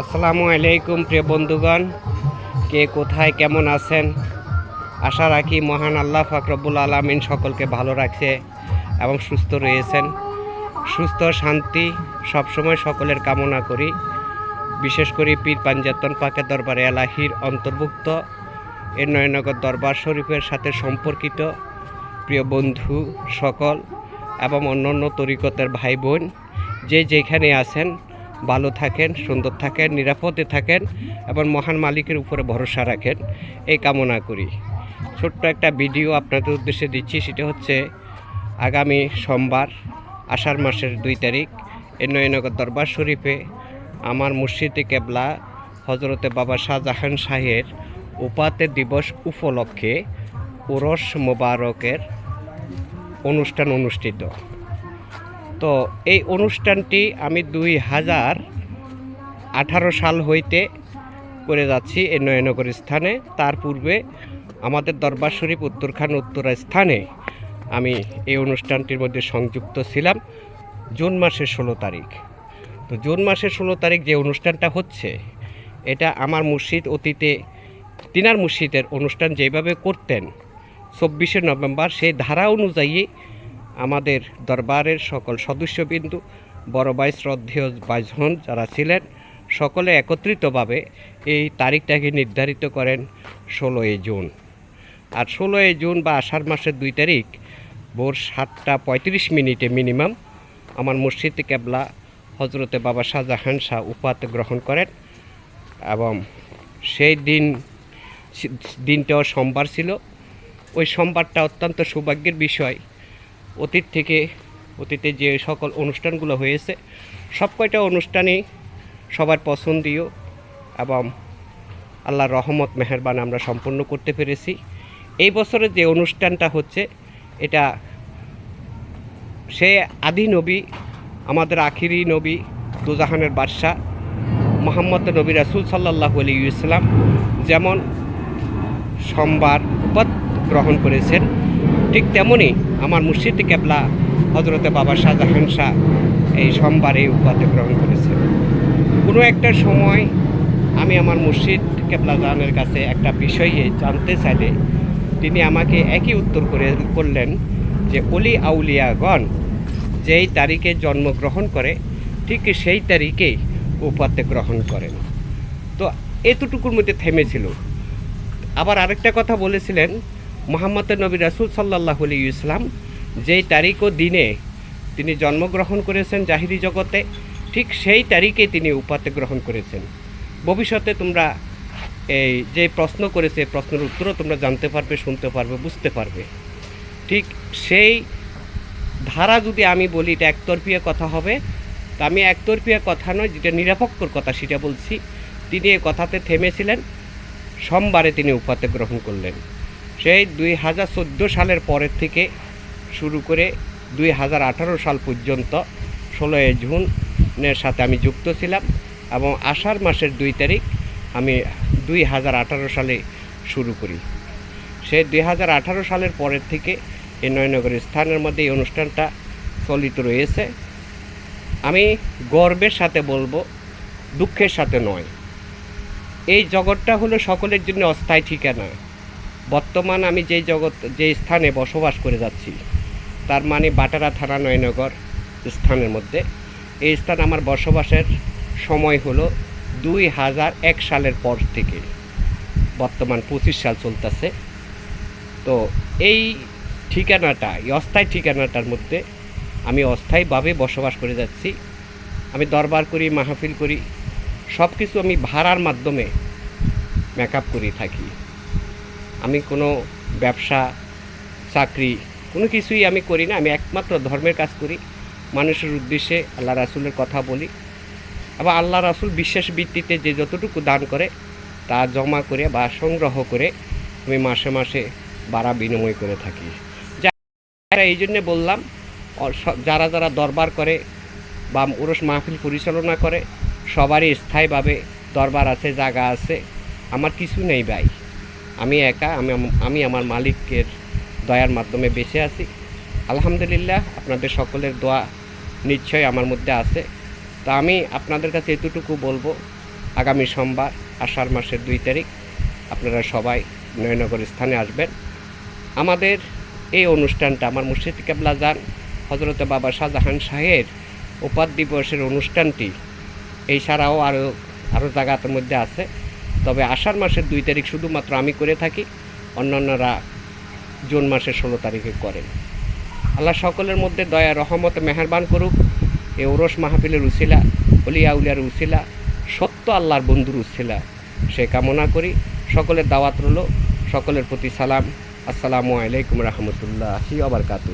আসসালামু আলাইকুম, প্রিয় বন্ধুগণ। কে কোথায়, কেমন আছেন? আশা রাখি মহান আল্লাহ ফাকরবুল আলমিন সকলকে ভালো রাখছে এবং সুস্থ রয়েছেন। সুস্থ, শান্তি, সবসময় সকলের কামনা করি। বিশেষ করে পীর পাঞ্জাতন পাকে দরবারে এলাহির অন্তর্ভুক্ত, এর নয়নগর দরবার শরীফের সাথে সম্পর্কিত প্রিয় বন্ধু সকল এবং অন্যান্য তরিকতের ভাই বোন, যে যেখানে আছেন ভালো থাকেন, সুন্দর থাকেন, নিরাপদে থাকেন এবং মহান মালিকের উপরে ভরসা রাখেন। এই কামনা করি। ছোট্ট একটা ভিডিও আপনাদের উদ্দেশ্যে দিচ্ছি, সেটা হচ্ছে আগামী সোমবার, আষাঢ় মাসের দুই তারিখ এ নয়নগর দরবার শরীফে আমার মুর্শিদে কেবলা হজরতে বাবা শাহজাহান শাহের উপাতে দিবস উপলক্ষে উরস মোবারকের অনুষ্ঠান অনুষ্ঠিত। তো এই অনুষ্ঠানটি আমি দুই হাজার আঠারো সাল হইতে করে যাচ্ছি এই নয়নগর স্থানে। তার পূর্বে আমাদের দরবার শরীফ উত্তরখান উত্তরা স্থানে আমি এই অনুষ্ঠানটির মধ্যে সংযুক্ত ছিলাম জুন মাসের ষোলো তারিখ। তো জুন মাসের ষোলো তারিখ যে অনুষ্ঠানটা হচ্ছে, এটা আমার মুর্শিদ অতীতে, তিনার মুর্শিদের অনুষ্ঠান যেভাবে করতেন, চব্বিশে নভেম্বর সেই ধারা অনুযায়ী আমাদের দরবারের সকল সদস্যবিন্দু, বড় ভাই শ্রদ্ধেয় বাইজন যারা ছিলেন, সকলে একত্রিতভাবে এই তারিখটাকে নির্ধারিত করেন ষোলোই জুন। আর ষোলোই জুন বা আষাঢ় মাসের দুই তারিখ, ভোর সাতটা পঁয়ত্রিশ মিনিটে মিনিমাম, আমার মসজিদে কেবলা হজরতে বাবা শাহজাহান শাহ উপাতে গ্রহণ করেন এবং সেই দিন দিনটাও সোমবার ছিল। ওই সোমবারটা অত্যন্ত সৌভাগ্যের বিষয় অতীত থেকে অতীতে যে সকল অনুষ্ঠানগুলো হয়েছে, সব কয়টা অনুষ্ঠানই সবার পছন্দীয় এবং আল্লাহর রহমত মেহেরবান আমরা সম্পন্ন করতে পেরেছি। এই বছরের যে অনুষ্ঠানটা হচ্ছে, এটা সে আদি নবী, আমাদের আখিরি নবী দুজাহানের বাদশাহ মোহাম্মদ নবী রাসুল সাল্লাহ আলী ইসলাম যেমন সোমবার উপদ গ্রহণ করেছেন ঠিক তেমনই আমার মুর্শিদ কেবলা হজরতে বাবা শাহজাহান শাহ এই সোমবার উপাধি গ্রহণ করেছেন। কোনো একটা সময় আমি আমার মুর্শিদ কেবলা জাহানের কাছে একটা বিষয়ে জানতে চাইলে তিনি আমাকে একই উত্তর করে করলেন যে অলি আউলিয়াগণ যেই তারিখে জন্মগ্রহণ করে, ঠিক সেই তারিখেই উপাত্তে গ্রহণ করেন। তো এতটুকুর মধ্যে থেমেছিল। আবার আরেকটা কথা বলেছিলেন মোহাম্মদ নবী রাসুল সাল্লাহ আলী ইসলাম যেই তারিখ ও দিনে তিনি জন্মগ্রহণ করেছেন জাহিরি জগতে, ঠিক সেই তারিখে তিনি উপাতে গ্রহণ করেছেন। ভবিষ্যতে তোমরা এই যে প্রশ্ন করেছে, প্রশ্নের উত্তরও তোমরা জানতে পারবে, শুনতে পারবে, বুঝতে পারবে। ঠিক সেই ধারা যদি আমি বলি, এটা একতরফিয়া কথা হবে। তা আমি একতরফিয়া কথা নয়, যেটা নিরাপক্ষর কথা সেটা বলছি। তিনি এই কথাতে থেমেছিলেন, সোমবারে তিনি উপাতে গ্রহণ করলেন। সেই দুই হাজার চোদ্দ সালের পরের থেকে শুরু করে দুই হাজার আঠারো সাল পর্যন্ত ষোলোই জুনের সাথে আমি যুক্ত ছিলাম এবং আষাঢ় মাসের দুই তারিখ আমি দুই হাজার আঠারো সালে শুরু করি। সেই দুই হাজার আঠারো সালের পরের থেকে এই নয়নগর স্থানের মধ্যে এই অনুষ্ঠানটা চলিত রয়েছে। আমি গর্বের সাথে বলব, দুঃখের সাথে নয়। এই জগৎটা হলো সকলের জন্য অস্থায়ী ঠিকানা। বর্তমান আমি যেই জগৎ যে স্থানে বসবাস করে যাচ্ছি, তার মানে বাটারা থানা, নয়নগর স্থানের মধ্যে, এই স্থান আমার বসবাসের সময় হলো দুই হাজার এক সালের পর থেকে। বর্তমান পঁচিশ সাল চলতেছে। তো এই ঠিকানাটা, এই অস্থায়ী ঠিকানাটার মধ্যে আমি অস্থায়ীভাবে বসবাস করে যাচ্ছি। আমি দরবার করি, মাহফিল করি সব কিছু আমি ভাড়ার মাধ্যমে মেকআপ করি থাকি। আমি কোনো ব্যবসা, চাকরি, কোনো কিছুই আমি করি না। আমি একমাত্র ধর্মের কাজ করি। মানুষের উদ্দেশ্যে আল্লাহ রাসুলের কথা বলি। এবং আল্লাহ রাসুল বিশ্বাস ভিত্তিতে যে যতটুকু দান করে, তা জমা করে বা সংগ্রহ করে আমি মাসে মাসে বাড়া বিনিময় করে থাকি। যা এই জন্যে বললাম যারা যারা দরবার করে বা উরস মাহফিল পরিচালনা করে, সবারই স্থায়ীভাবে দরবার আছে, জায়গা আছে। আমার কিছু নেই ভাই। আমি একা, আমি আমি আমার মালিকের দয়ার মাধ্যমে বেঁচে আছি। আলহামদুলিল্লাহ, আপনাদের সকলের দোয়া নিশ্চয় আমার মধ্যে আছে। তা আমি আপনাদের কাছে এতটুকু বলব, আগামী সোমবার, আষাঢ় মাসের দুই তারিখ, আপনারা সবাই নয়নগর স্থানে আসবেন। আমাদের এই অনুষ্ঠানটা আমার মুর্শিদ কেবলা যান হজরত বাবা শাহজাহান শাহের উপাধ দিবসের অনুষ্ঠানটি এই ছাড়াও আরও আরও জায়গার মধ্যে আছে। তবে আষাঢ় মাসের দুই তারিখ শুধুমাত্র আমি করে থাকি, অন্যান্যরা জুন মাসের ষোলো তারিখে করেন। আল্লাহ সকলের মধ্যে দয়া, রহমত, মেহরবান করুক। এ ওরস মাহফিলের উসিলা, অলিয়া উলিয়ার উসিলা, সত্য আল্লাহর বন্ধুর উসিলা। সে কামনা করি, সকলের দাওয়াত রইল, সকলের প্রতি সালাম। আসসালামু আলাইকুম রহমতুল্লাহি আবরকাতু